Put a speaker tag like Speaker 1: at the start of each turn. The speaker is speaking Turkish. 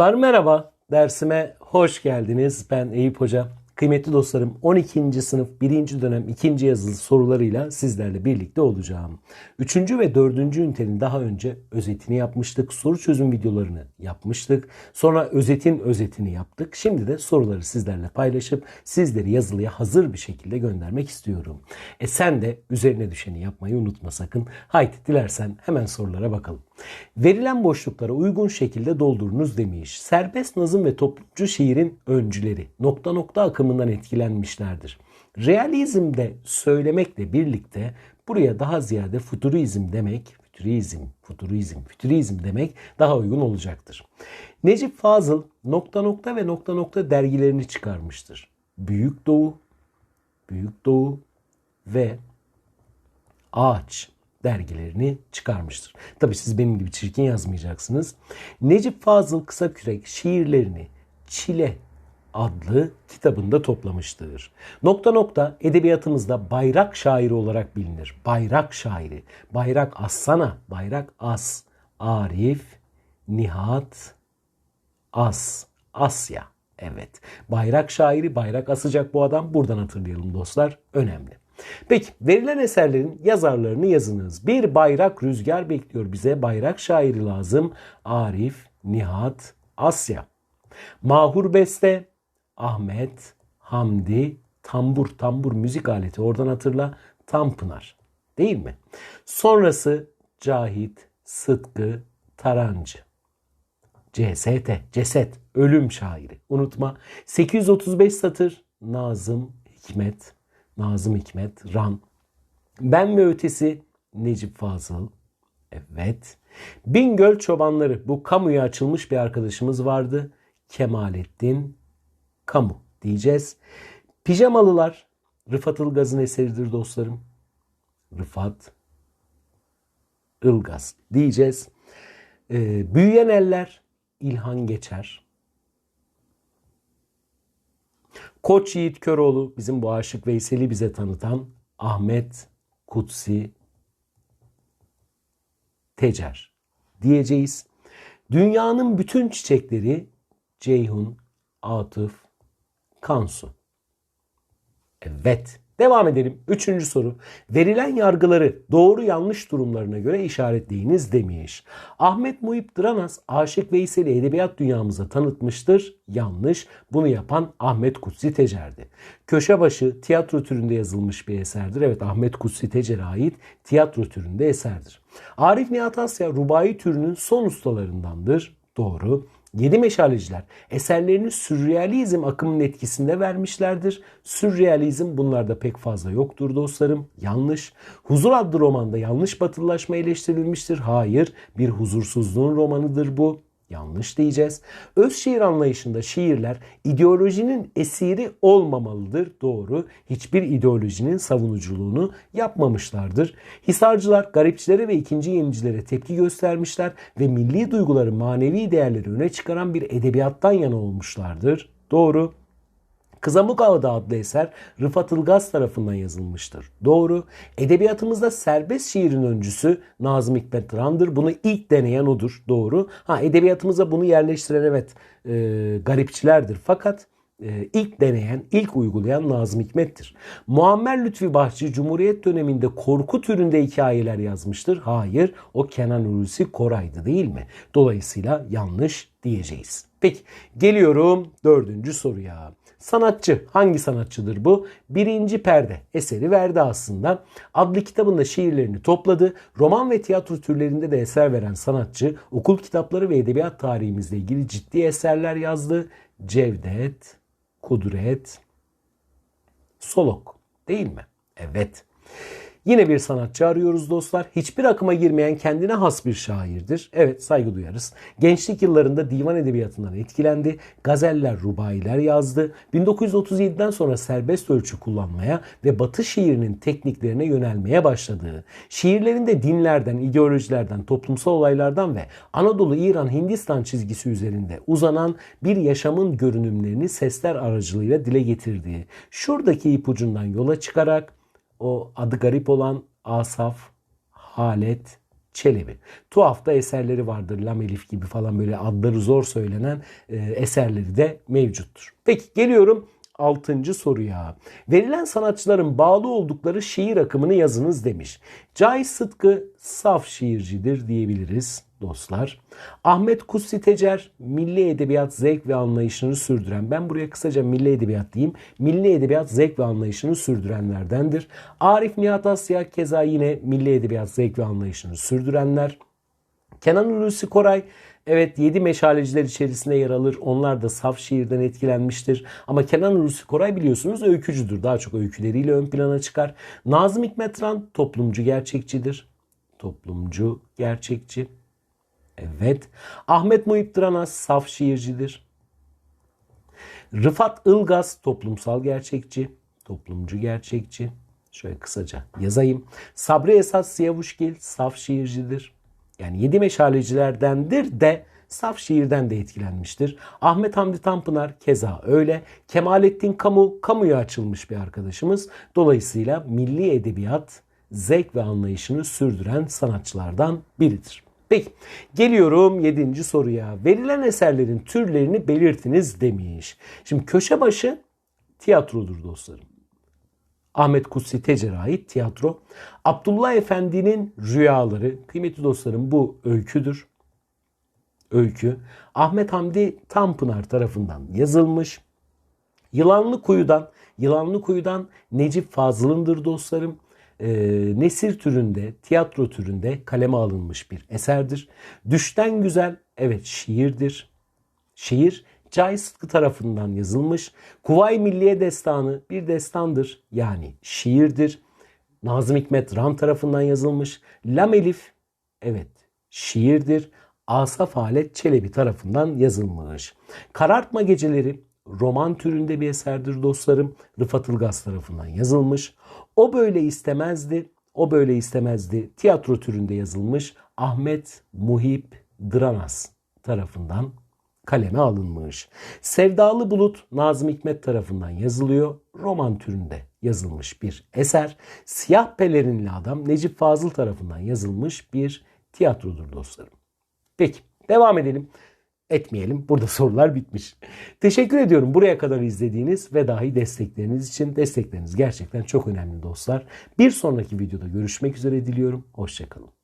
Speaker 1: Dostlar merhaba. Dersime hoş geldiniz. Ben Eyüp Hoca. Kıymetli dostlarım 12. sınıf 1. dönem 2. yazılı sorularıyla sizlerle birlikte olacağım. 3. ve 4. ünitenin daha önce özetini yapmıştık. Soru çözüm videolarını yapmıştık. Sonra özetin özetini yaptık. Şimdi de soruları sizlerle paylaşıp sizleri yazılıya hazır bir şekilde göndermek istiyorum. E sen de üzerine düşeni yapmayı unutma sakın. Haydi dilersen hemen sorulara bakalım. Verilen boşluklara uygun şekilde doldurunuz demiş. Serbest nazım ve toplumcu şiirin öncüleri nokta nokta akımından etkilenmişlerdir. Realizmde söylemekle birlikte buraya daha ziyade futurizm demek, futurizm, futurizm, futurizm demek daha uygun olacaktır. Necip Fazıl nokta nokta ve nokta nokta dergilerini çıkarmıştır. Büyük Doğu, Büyük Doğu ve Ağaç dergilerini çıkarmıştır. Tabi siz benim gibi çirkin yazmayacaksınız. Necip Fazıl Kısakürek şiirlerini Çile adlı kitabında toplamıştır. Nokta nokta edebiyatımızda bayrak şairi olarak bilinir. Bayrak şairi. Bayrak assana. Bayrak as. Arif, Nihat, As. Asya. Evet. Bayrak şairi, bayrak asacak bu adam. Buradan hatırlayalım dostlar. Önemli. Peki verilen eserlerin yazarlarını yazınız. Bir bayrak rüzgar bekliyor bize. Bayrak şairi lazım. Arif, Nihat, Asya. Mahur Beste, Ahmet, Hamdi, tambur, tambur müzik aleti oradan hatırla. Tanpınar. Değil mi? Sonrası Cahit, Sıtkı, Tarancı. CST, ceset, ölüm şairi. Unutma. 835 satır Nazım Hikmet, Nazım Hikmet, Ram. Ben ve Ötesi Necip Fazıl. Evet. Bingöl Çobanları. Bu kamuya açılmış bir arkadaşımız vardı. Kemalettin Kamu diyeceğiz. Pijamalılar Rıfat Ilgaz'ın eseridir dostlarım. Rıfat Ilgaz diyeceğiz. Ee, büyüyen eller İlhan Geçer. Koç Yiğit Köroğlu bizim bu Aşık Veysel'i bize tanıtan Ahmet Kutsi Tecer diyeceğiz. Dünyanın bütün çiçekleri Ceyhun, Atıf, Kansu. Evet. Devam edelim. Üçüncü soru. Verilen yargıları doğru yanlış durumlarına göre işaretleyiniz demiş. Ahmet Muhip Dranas Aşık Veysel'i edebiyat dünyamıza tanıtmıştır. Yanlış. Bunu yapan Ahmet Kutsi Tecer'di. Köşebaşı tiyatro türünde yazılmış bir eserdir. Evet Ahmet Kutsi Tecer'e ait tiyatro türünde eserdir. Arif Nihat Asya rubai türünün son ustalarındandır. Doğru. Yedi meşaleciler eserlerini sürrealizm akımının etkisinde vermişlerdir. Sürrealizm bunlarda pek fazla yoktur dostlarım. Yanlış. Huzur adlı romanda yanlış batılılaşma eleştirilmiştir. Hayır. Bir huzursuzluğun romanıdır bu. Yanlış diyeceğiz. Öz şiir anlayışında şiirler ideolojinin esiri olmamalıdır. Doğru. Hiçbir ideolojinin savunuculuğunu yapmamışlardır. Hisarcılar garipçilere ve ikinci yenicilere tepki göstermişler ve milli duyguları manevi değerleri öne çıkaran bir edebiyattan yana olmuşlardır. Doğru. Kızamuk Ağıdı adlı eser Rıfat Ilgaz tarafından yazılmıştır. Doğru. Edebiyatımızda serbest şiirin öncüsü Nazım Hikmet Ran'dır. Bunu ilk deneyen odur. Doğru. Ha edebiyatımıza bunu yerleştiren evet e, garipçilerdir. Fakat e, ilk deneyen, ilk uygulayan Nazım Hikmet'tir. Muammer Lütfi Bahçı Cumhuriyet döneminde korku türünde hikayeler yazmıştır. Hayır, o Kenan Hulusi Koray'dı değil mi? Dolayısıyla yanlış diyeceğiz. Peki geliyorum dördüncü soruya. Sanatçı hangi sanatçıdır bu? Birinci Perde eseri verdi aslında. Adlı kitabında şiirlerini topladı. Roman ve tiyatro türlerinde de eser veren sanatçı okul kitapları ve edebiyat tarihimizle ilgili ciddi eserler yazdı. Cevdet, Kudret, Solok değil mi? Evet. Yine bir sanatçı arıyoruz dostlar. Hiçbir akıma girmeyen kendine has bir şairdir. Evet saygı duyarız. Gençlik yıllarında divan edebiyatından etkilendi. Gazeller, rubailer yazdı. 1937'den sonra serbest ölçü kullanmaya ve batı şiirinin tekniklerine yönelmeye başladığı, şiirlerinde dinlerden, ideolojilerden, toplumsal olaylardan ve Anadolu, İran, Hindistan çizgisi üzerinde uzanan bir yaşamın görünümlerini sesler aracılığıyla dile getirdiği, şuradaki ipucundan yola çıkarak o adı garip olan Asaf, Halet, Çelebi. Tuhaf da eserleri vardır. Lamelif gibi falan böyle adları zor söylenen e, eserleri de mevcuttur. Peki geliyorum 6. soruya. Verilen sanatçıların bağlı oldukları şiir akımını yazınız demiş. Cahit Sıtkı saf şiircidir diyebiliriz dostlar. Ahmet Kutsi Tecer milli edebiyat zevk ve anlayışını sürdüren. Ben buraya kısaca milli edebiyat diyeyim. Milli edebiyat zevk ve anlayışını sürdürenlerdendir. Arif Nihat Asya keza yine milli edebiyat zevk ve anlayışını sürdürenler. Kenan Hulusi Koray evet 7 meşaleciler içerisinde yer alır. Onlar da saf şiirden etkilenmiştir. Ama Kenan Hulusi Koray biliyorsunuz öykücüdür. Daha çok öyküleriyle ön plana çıkar. Nazım Hikmet Ran toplumcu gerçekçidir. Toplumcu gerçekçi. Evet. Ahmet Muhip Dıranas saf şiircidir. Rıfat Ilgaz toplumsal gerçekçi. Toplumcu gerçekçi. Şöyle kısaca yazayım. Sabri Esat Siyavuşgil saf şiircidir. Yani yedi meşalecilerdendir de saf şiirden de etkilenmiştir. Ahmet Hamdi Tanpınar keza öyle. Kemalettin Kamu, kamuya açılmış bir arkadaşımız. Dolayısıyla milli edebiyat zevk ve anlayışını sürdüren sanatçılardan biridir. Peki geliyorum 7. soruya. Verilen eserlerin türlerini belirtiniz demiş. Şimdi köşe başı tiyatrodur dostlarım. Ahmet Kutsi Tecer'e ait tiyatro. Abdullah Efendi'nin rüyaları. Kıymetli dostlarım bu öyküdür. Öykü. Ahmet Hamdi Tanpınar tarafından yazılmış. Yılanlı Kuyu'dan, Yılanlı Kuyu'dan Necip Fazıl'ındır dostlarım. Ee, nesir türünde, tiyatro türünde kaleme alınmış bir eserdir. Düşten Güzel, evet şiirdir. Şiir Cahit Sıtkı tarafından yazılmış. Kuvay Milliye Destanı bir destandır yani şiirdir. Nazım Hikmet Ram tarafından yazılmış. Lam Elif evet şiirdir. Asaf Halet Çelebi tarafından yazılmış. Karartma Geceleri roman türünde bir eserdir dostlarım. Rıfat Ilgaz tarafından yazılmış. O böyle istemezdi. O böyle istemezdi. Tiyatro türünde yazılmış. Ahmet Muhip Dranas tarafından kaleme alınmış. Sevdalı Bulut Nazım Hikmet tarafından yazılıyor. Roman türünde yazılmış bir eser. Siyah Pelerinli Adam Necip Fazıl tarafından yazılmış bir tiyatrodur dostlarım. Peki devam edelim. Etmeyelim. Burada sorular bitmiş. Teşekkür ediyorum buraya kadar izlediğiniz ve dahi destekleriniz için. Destekleriniz gerçekten çok önemli dostlar. Bir sonraki videoda görüşmek üzere diliyorum. Hoşçakalın.